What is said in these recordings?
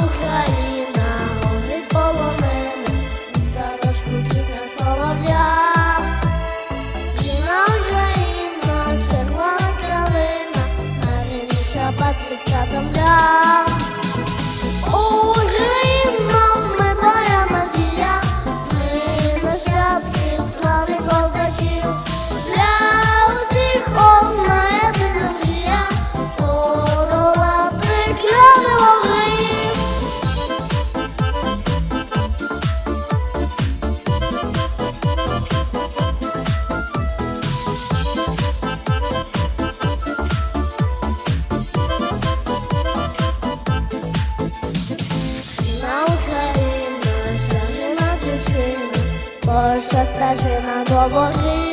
okay. Дівчина, Польська стежина до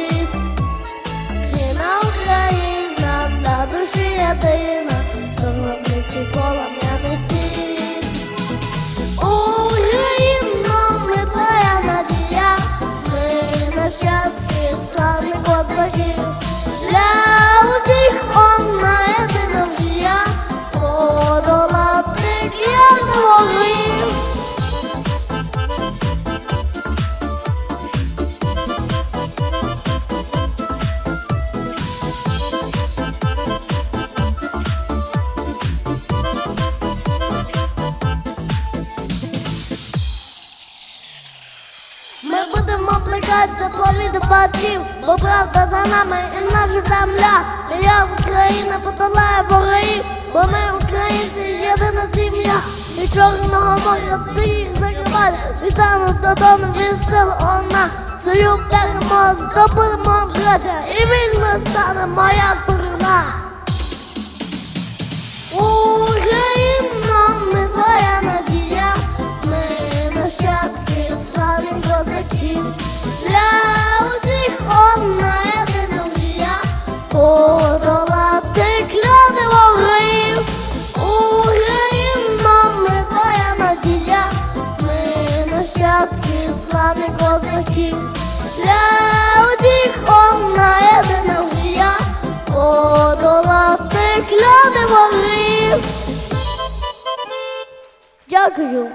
Ми будемо плекати за полі до батьків, бо правда за нами і наша земля. І я Україна подолає ворогів, бо ми українці єдина сім'я. І чорного моря до їх закипати, і стануть додому від сил одна. Свою перемогу здобудемо краще, і вільно стане моя славних козаків. Для на одна єдина мрія, подолати кляни ворогів. Дякую.